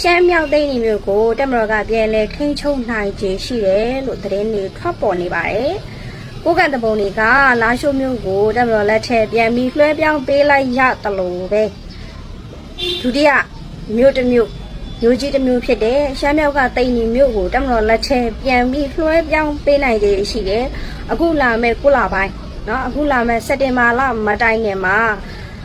ရှမ်းမြောက်သိန်းမျိုးကိုတက်မတော်ကပြန်လဲခင်းချုံနိုင်ခြင်းရှိတယ်လို့သတင်းတွေထွက်ပေါ်နေပါတယ်။ကိုကန်တပုံတွေကလာရှိုးမျိုးကိုတက်မတော်လက်ထက်ပြန်ပြီးလွှဲပြောင်းပေးလိုက်ရတလို့ပဲ။ဒုတိယမျိုးတစ်မျိုးမျိုးကြီးတစ်မျိုးဖြစ်တဲ့ရှမ်းမြောက်ကတိန်နီမျိုးကိုတက်မတော်လက်ထက်ပြန်ပြီးလွှဲပြောင်းပေးနိုင်သေးရှိတယ်။အခုလာမဲ့ကုလပိုင်းနော်အခုလာမဲ့စက်တင်ဘာလမတိုင်ခင်မှာ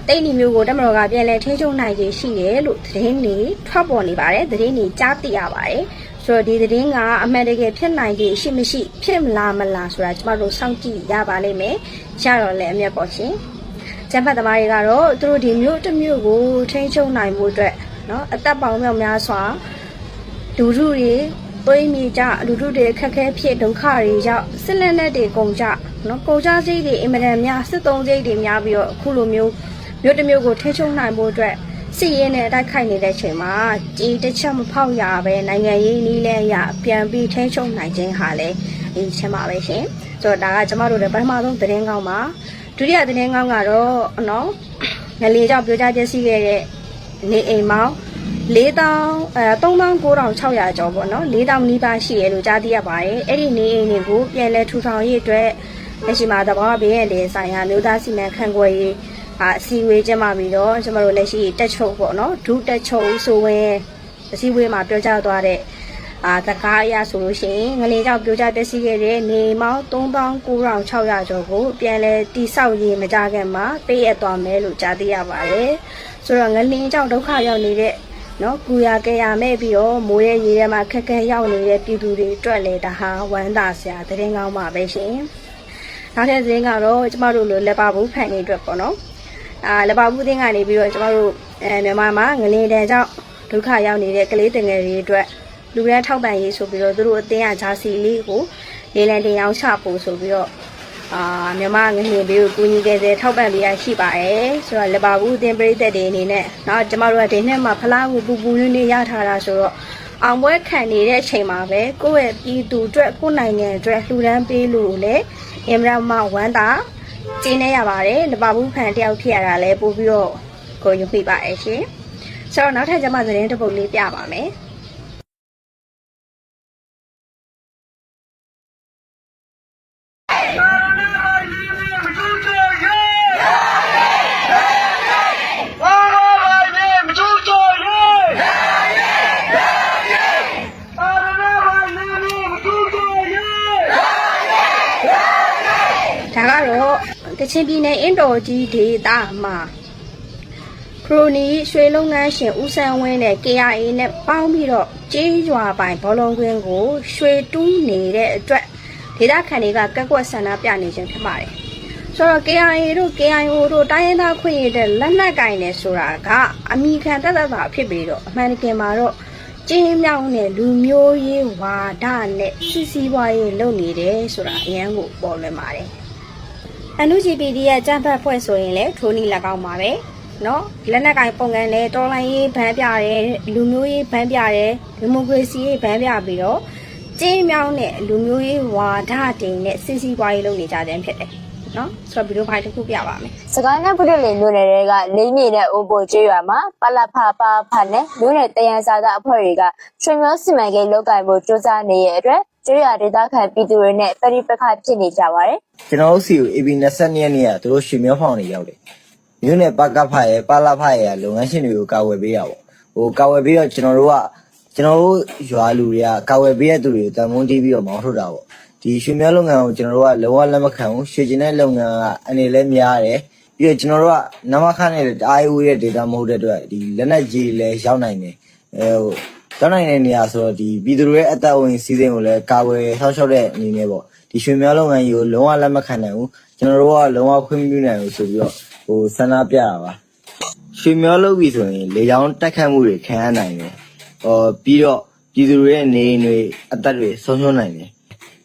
တိတ်နီမျိုးကိုတက်မတော်ကပြန်လဲထိချုံနိုင်ခြင်းရှိတယ်လို့သတင်းတွေထွက်ပေါ်နေပါတယ်သတင်းတွေကြားသိရပါတယ်ဆိုတော့ဒီသတင်းကအမှန်တကယ်ဖြစ်နိုင်ခြင်းရှိမရှိဖြစ်မလားမလားဆိုတာကျမတို့စောင့်ကြည့်ရပါလိမ့်မယ်ရတော့လည်းအမျက်ပေါ်ရှင်ကျန်းဖတ်သမားတွေကတော့သူတို့ဒီမျိုးတစ်မျိုးကိုထိချုံနိုင်မှုအတွက်เนาะအသက်ပေါင်းမြောက်များစွာလူထုတွေသွေးမြေကြလူထုတွေအခက်အခဲဖြစ်ဒုက္ခတွေရောက်စစ်လက်နက်တွေကုန်ကြနော်ကုန်ကြစိတ်တွေအင်မတန်များစစ်သုံးစိတ်တွေများပြီးတော့အခုလိုမျိုး မြို့တစ်မျိုးကိုထိချုံနိုင်ဖို့အတွက်စစ်ရေးနဲ့တိုက်ခိုက်နေတဲ့အချိန်မှာကြေးတစ်ချက်မဖောက်ရပဲနိုင်ငံရေးနည်းလဲရပြန်ပြီးထိချုံနိုင်ခြင်းဟာလည်းဒီချက်ပါပဲရှင်ဆိုတော့ဒါကကျမတို့လည်းပထမဆုံးသတင်းကောင်းပါဒုတိယသတင်းကောင်းကတော့နော်ငလေကြောင့်ပြောကြပြစီခဲ့တဲ့နေအိမ်မောင်4000အဲ39,600ကျော်ပေါ့နော်4000နီးပါးရှိရလို့ကြားသိရပါတယ်အဲ့ဒီနေအိမ်တွေကိုပြန်လဲထူထောင်ရေးအတွက်လက်ရှိမှာတဘာဝဘေးရဲ့လေဆိုင်ရာမျိုးသားစီမံခန့်ခွဲရေး အာအစီအဝေးကျင်းပပြီးတော့ကျမတို့လက်ရှိတက်ချုပ်ပေါ့နော်ဒုတက်ချုပ်ဆိုဝင်အစည်းအဝေးမှာပြောကြားသွားတဲ့အာတကားအရဆိုလို့ရှိရင်ငလင်ကြောင့်ပြောကြားပျက်စီးခဲ့တဲ့နေမောင်း39,600ကျော်ကိုပြန်လဲတိဆောက်ရေးမကြခင်မှာပေးအပ်သွားမယ်လို့ကြားသိရပါတယ်ဆိုတော့ငလင်ကြောင့်ဒုက္ခရောက်နေတဲ့နော်ကူရကြရမဲ့ပြီးတော့မိုးရဲ့ရေထဲမှာခက်ခဲရောက်နေတဲ့ပြည်သူတွေအတွက်လည်းဒါဟာဝမ်းသာစရာသတင်းကောင်းပါပဲရှင်နောက်ထပ်သတင်းကတော့ကျမတို့လိုလက်ပါဘူးဖန်နေအတွက်ပေါ့နော် အာလပဘူးသင်းကနေပြီးတော့ကျမတို့အဲမြန်မာမှာငလင်တန်ကြောင့်ဒုက္ခရောက်နေတဲ့ကလေးတငယ်တွေအတွက်လူရန်ထောက်ပံ့ရေးဆိုပြီးတော့သူတို့အသင်းအဂျာစီလေးကိုလေလံတင်အောင်ချဖို့ဆိုပြီးတော့အာမြန်မာငလင်ဘေးကိုကူညီခဲ့တဲ့ထောက်ပံ့ပေးရရှိပါတယ်ဆိုတော့လပဘူးသင်းပြည်သက်တွေအနေနဲ့တော့ကျမတို့ကဒီနှစ်မှာဖလားကိုပူပူနွေ့နွေ့ရထားတာဆိုတော့အောင်ပွဲခံနေတဲ့အချိန်မှာပဲကိုယ့်ရဲ့ပြည်သူအတွက်ကိုယ့်နိုင်ငံအတွက်လှူဒန်းပေးလို့လေအင်မရာမဝမ်းသာ ကျင်းနေရပါတယ်လပါဘူးဖန်တယောက်ဖြစ်ရတာလည်းပို့ပြီးတော့ကိုယူမိပါတယ်ရှင်ဆိုတော့နောက်ထပ်ကျွန်မသတင်းတစ်ပုဒ်လေးပြပါမယ် ချင်ပြည်နယ်အင်းတော်ကြီးဒေသမှာခရိုနီရွှေလုပ်ငန်းရှင်ဦးဆန်းဝင်းနဲ့ KIA နဲ့ပေါင်းပြီးတော့ကြေးရွာပိုင်ဘောလုံးကွင်းကို ရွှေတူးနေတဲ့အတွက်ဒေသခံတွေကကက်ကွက်ဆန္ဒပြနေခြင်းဖြစ်ပါတယ်။ဆိုတော့ KIA တို့ KIO တို့တိုင်းရင်းသားခွင့်ရတဲ့လက်နက်ကင်နေဆိုတာကအမိခံတသက်တာဖြစ်ပြီးတော့အမှန်တကယ်မှာတော့ကျင်းမြောင်းတဲ့လူမျိုးရေးဝါဒနဲ့စီစီပွားရေးလုပ်နေတယ်ဆိုတာအရန်ကိုပေါ်လွင်ပါတယ်။ ။ NUGPD ရဲ့ကြံဖက်ဖွဲ့ဆိုရင်လည်းထိုးနီး၎င်းပါပဲ။နော်လက်နက်ကင်ပုံကန်နဲ့တော်လိုင်းရေးဗန်းပြရဲလူမျိုးရေးဗန်းပြရဲဒီမိုကရေစီရေးဗန်းပြပြီးတော့ကျင်းမြောင်းတဲ့လူမျိုးရေးဝါဒတင်နဲ့စစ်စီးပွားရေးလုပ်နေကြတဲ့ဖြစ်တယ်။နော်ဆိုတော့ဗီဒီယိုဖိုင်တစ်ခုပြပါမယ်။စကိုင်းနဲ့ပုဒ်လင်မြို့နယ်တွေကလိမ့်မြေနဲ့အိုပိုကျွေးရွာမှာပလဖပါဖနဲ့မြို့နယ်တယန်စာကအဖွဲ့တွေကချွေမျိုးစီမံကိန်းလုပ်ကိုင်ဖို့စ조사နေတဲ့အတွက် ကျွေးရွာဒေသခံပြည်သူတွေနဲ့ပြည်ပခဖြစ်နေကြပါတယ်ကျွန်တော်တို့စီကို AB 22ရက်နေ့ကသူတို့ရွှေမြောဖောင်နေရောက်တယ်မြို့နယ်ပကဖရဲ့ပလာဖရဲ့လုပ်ငန်းရှင်တွေကိုကာဝယ်ပေးရပါဟိုကာဝယ်ပေးတော့ကျွန်တော်တို့ကကျွန်တော်တို့ရွာလူတွေကကာဝယ်ပေးရတဲ့သူတွေကိုတန်မုန်းတီးပြီးတော့မောင်းထုတ်တာပေါ့ဒီရွှေမြောလုပ်ငန်းကိုကျွန်တော်တို့ကလုံးဝလက်မခံဘူးရွှေကျင်တဲ့လုပ်ငန်းကအနေလည်းများတယ်ပြီးတော့ကျွန်တော်တို့ကနမခနဲ့အာယိုရဲ့ data မဟုတ်တဲ့အတွက်ဒီလက်နက်ကြီးလည်းရောက်နိုင်တယ်အဲဟို တောင်းနိုင်တဲ့နေရာဆိုတော့ဒီပြည်သူတွေရဲ့အသက်ဝင်စီစဉ်ကိုလည်းကာဝယ်ဆောက်ရှောက်တဲ့အနေနဲ့ပေါ့ဒီရွှေမြောလုပ်ငန်းကြီးကိုလုံးဝလက်မခံနိုင်ဘူးကျွန်တော်တို့ကလုံးဝခွင့်မပြုနိုင်ဘူးဆိုပြီးတော့ဟိုဆန္ဒပြတာပါရွှေမြောလုပ်ပြီဆိုရင်လေကြောင်းတိုက်ခတ်မှုတွေခံရနိုင်တယ်ဟောပြီးတော့ပြည်သူတွေရဲ့နေအိမ်တွေအသက်တွေဆုံးရှုံးနိုင်တယ်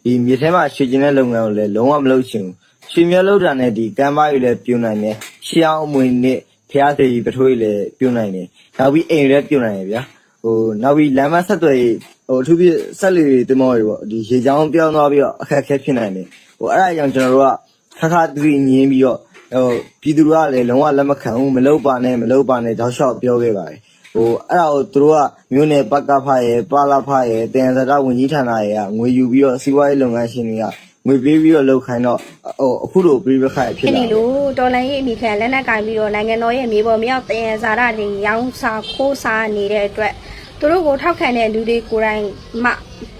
ဒီမြေထဲမှာရွှေကျင်တဲ့လုပ်ငန်းကိုလည်းလုံးဝမလုပ်ချင်ဘူးရွှေမြောလုပ်တာနဲ့ဒီကမ်းပါးတွေလည်းပြုံနိုင်တယ်ရှေးအောင်အမွေနဲ့ဖျားသေးကြီးပထိုးကြီးလည်းပြုံနိုင်တယ်နောက်ပြီးအိမ်တွေလည်းပြုံနိုင်တယ်ဗျာ ဟိုနောက်ပြီးလမ်းမဆက်သွယ်ရေးဟိုအထူးဖြင့်ဆက်လီတွေတင်မောတွေပေါ့ဒီရေချောင်းပြောင်းသွားပြီးတော့အခက်အခဲဖြစ်နိုင်တယ်ဟိုအဲ့ဒါကြောင့်ကျွန်တော်တို့ကခါခါတူတူညင်းပြီးတော့ဟိုပြည်သူတွေကလည်းလုံးဝလက်မခံဘူးမလုပ်ပါနဲ့မလုပ်ပါနဲ့တောက်လျှောက်ပြောခဲ့ပါတယ်ဟဟိုအဲ့ဒါကိုသူတို့ကမြို့နယ်ပကဖရဲ့ပါလာဖရဲ့တင်စတာဝင်ကြီးဌာနရဲ့ကငွေယူပြီးတော့စီးပွားရေးလုပ်ငန်းရှင်တွေကငွေပေးပြီးတော့လုပ်ခိုင်းတော့ဟိုအခုလိုပြိပခတ်ဖြစ်ဖြစ်လာနေလို့တော်လိုင်းရေးအမိခံလက်နက်ကင်ပြီးတော့နိုင်ငံတော်ရဲ့မြေပေါ်မြောက်တယံဇာတာတွေရောင်းစားခိုးစားနေတဲ့အတွက် သူတို့ကိုထောက်ခံတဲ့လူတွေကိုယ်တိုင်မှ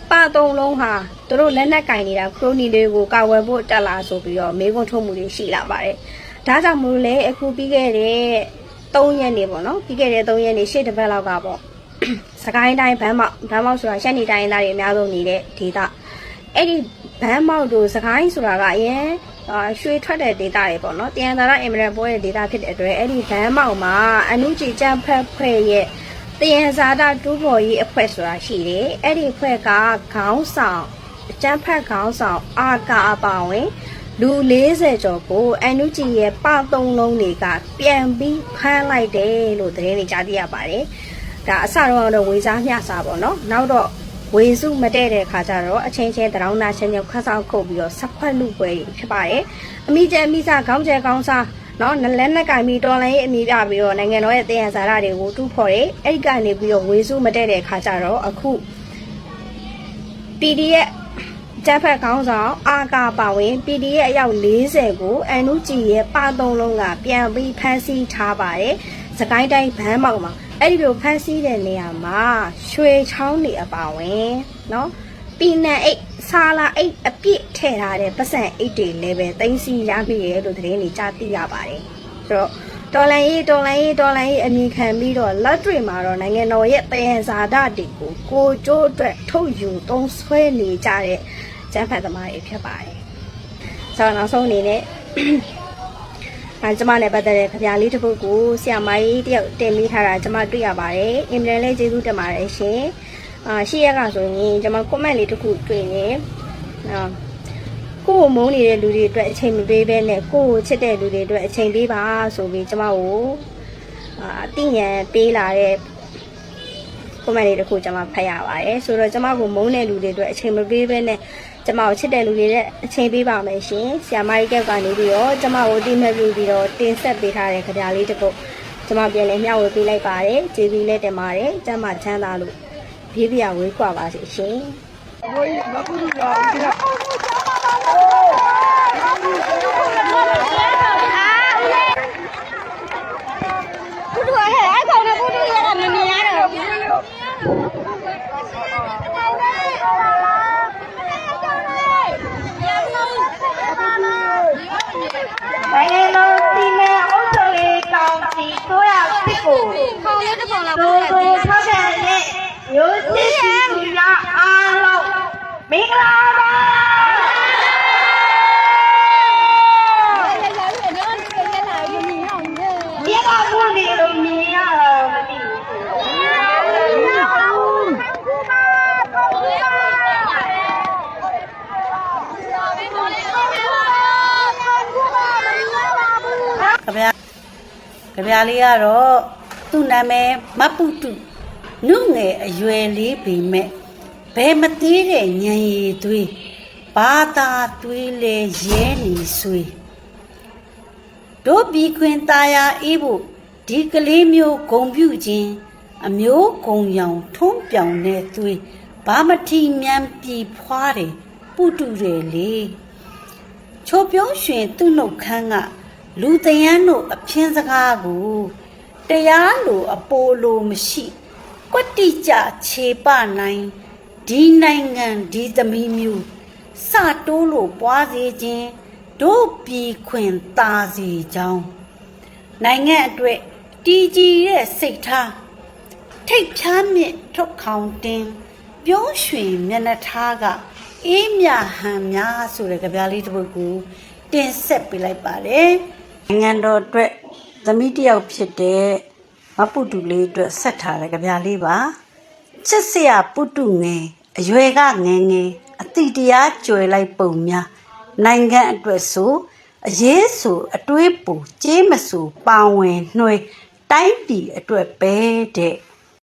ပါတုံးလုံးဟာသူတို့လက်နက်ကင်နေတာခရိုနီတွေကိုကာဝယ်ဖို့တက်လာဆိုပြီးတော့မေးခွန်းထုတ်မှုတွေရှိလာပါတယ်။ဒါကြောင့်မို့လဲအခုပြီးခဲ့တဲ့3ရက်နေပေါ့နော်ပြီးခဲ့တဲ့3ရက်နေရှေ့တစ်ပတ်လောက်ကပေါ့စကိုင်းတိုင်းဘန်းမောက်ဘန်းမောက်ဆိုတာရှမ်းနီတိုင်းသားတွေအများဆုံးနေတဲ့ဒေသအဲ့ဒီဘန်းမောက်တို့စကိုင်းဆိုတာကအရင်အာရွှေထွက်တဲ့ဒေသတွေပေါ့နော်တယန်သာရအင်မရန်ပွဲတဲ့ဒေသဖြစ်တဲ့အတွက်အဲ့ဒီဘန်းမောက်မှာအနုကြည်ကြံဖက်ဖွဲ့ရဲ့ တယန်ဇာတာတူးပေါ်ရေးအဖွဲ့ဆိုတာရှိတယ်အဲ့ဒီအဖွဲ့ကခေါင်းဆောင်ကျန်းဖက်ခေါင်းဆောင်အာကာအပါဝင် လူ40ကျော်ကိုအန်နုကြည်ရဲ့ပသုံးလုံးတွေကပြန်ပြီးဖမ်းလိုက်တယ်လို့သတင်းတွေကြားသိရပါတယ်။ဒါအစတော့ကတော့ဝေစားမျှစားပေါ့နော်။နောက်တော့ဝေစုမတဲ့တဲ့ခါကျတော့အချင်းချင်းတရောင်းနာချင်းချင်းခတ်ဆောင်ခုတ်ပြီးတော့ဆက်ခွက်လူပွဲဖြစ်ပါတယ်။အမိကျအမိစားခေါင်းကျဲခေါင်းစား နော်လက်နက်ကင်ပြီးတော်လိုင်းရဲ့အမိပြပြီးတော့နိုင်ငံတော်ရဲ့တည်ရန်စာရတွေကိုတူးဖော်တယ်။အဲ့ဒီကနေပြီးတော့ဝေစုမတဲ့တဲ့ခါကျတော့အခု PDF ကျန်းဖက်ခေါင်းဆောင်အာကာပါဝင် PDF အယောက်40ကိုအန်နုကြည်ရဲ့ပါသုံးလုံးကပြန်ပြီးဖမ်းဆီးထားပါတယ်။စကိုင်းတိုင်းဘန်းမောက်မှာအဲ့ဒီလိုဖမ်းဆီးတဲ့နေရာမှာရွှေချောင်းနေအပါဝင်နော်ပီနံအိတ် ဆာလာအိတ်အပြည့်ထည့်ထားတဲ့ပတ်စံအိတ်တွေလည်းပဲသိမ်းဆီးရမိရဲလို့သတင်းတွေကြားသိရပါတယ်။ဆိုတော့တော်လန်ရေးတော်လန်ရေးတော်လန်ရေးအမြင်ခံပြီးတော့လက်တွေမှာတော့နိုင်ငံတော်ရဲ့တယံဇာတတွေကိုကိုကျိုးအတွက်ထုတ်ယူသုံးဆွဲနေကြတဲ့ကျန်းဖတ်သမားတွေဖြစ်ပါတယ်။ဆိုတော့နောက်ဆုံးအနေနဲ့အဲကျမနဲ့ပတ်သက်တဲ့ကြပြလေးတစ်ပုဒ်ကိုဆရာမကြီးတယောက်တင်ပေးထားတာကျမတွေ့ရပါတယ်။အင်မတန်လေးကျေးဇူးတင်ပါတယ်ရှင်။ အာရှိရက်ကဆိုရင်ကျမ comment လေးတစ်ခုတွေ့နေ။အာကိုယ်မုန်းနေတဲ့လူတွေအတွက်အချိန်မပေးဘဲနဲ့ကိုယ်ကိုချစ်တဲ့လူတွေအတွက်အချိန်ပေးပါဆိုပြီးကျမကိုအာအသိဉာဏ်ပေးလာတဲ့ comment လေးတစ်ခုကျမဖတ်ရပါတယ်ဆိုတော့ကျမကိုမုန်းတဲ့လူတွေအတွက်အချိန်မပေးဘဲနဲ့ကျမကိုချစ်တဲ့လူတွေနဲ့အချိန်ပေးပါမယ်ရှင်ဆရာမကြီးကပ်ကနေပြီးတော့ကျမကိုအတိမတ်ပြုပြီးတော့တင်ဆက်ပေးထားတဲ့ကြပြလေးတစ်ပုဒ်ကျမပြန်လဲမျှဝေပေးလိုက်ပါတယ်ကျေးဇူးလည်းတင်ပါတယ်ကျမချမ်းသာလို့ ဘေးပြဝေးကွာပါစေရှင်不 မင်္ဂလာပါဒီကဘုန်းကြီးတို့မြင်ရတော့မသိဘူးကြဗျာကြဗျာလေးကတော့သူ့နာမည်မပုတုနုငယ်အရွယ်လေးပေမဲ့ ဘယ်မသေးတဲ့ညံရည်သွေးဘာသာသွေးလေရဲနေဆွေတို့ပြီးခွင်ตาယာအေးဖို့ဒီကလေးမျိုးဂုံပြုခြင်းအမျိုးဂုံရောင်ထုံးပြောင်တဲ့သွေးဘာမထီမြန်ပြီဖွားတယ်ပုတုတယ်လေချိုပြုံးရွှင်သူ့နှုတ်ခမ်းကလူတယန်းတို့အဖင်းစကားကိုတရားလိုအပိုလိုမရှိကွတ်တိကြခြေပနိုင် ဒီနိုင်ငံဒီသမီးမျိုးစတိုးလို့ပွားစေခြင်းတို့ပြည်ခွင်ตาစီကြောင်းနိုင်ငံအတွက်တည်ကြည်တဲ့စိတ်ထားထိတ်ဖြားမြင့်ထုတ်ခေါင်တင်းပြုံးရွှင်မျက်နှာထားကအေးမြဟန်များဆိုတဲ့ကြပြားလေးတစ်ပုဒ်ကိုတင်ဆက်ပေးလိုက်ပါတယ်နိုင်ငံတော်အတွက်သမီးတစ်ယောက်ဖြစ်တဲ့မပုတူလေးအတွက်ဆက်ထားတဲ့ကြပြားလေးပါ ချစ်စရာပုတုငယ်အရွယ်ကငယ်ငယ်အတိတရားကြွယ်လိုက်ပုံများနိုင်ငံအတွက်ဆိုအရေးဆိုအတွေးပူကြေးမဆူပါဝင်နှွှဲတိုင်းပြည်အတွက်ပဲတဲ့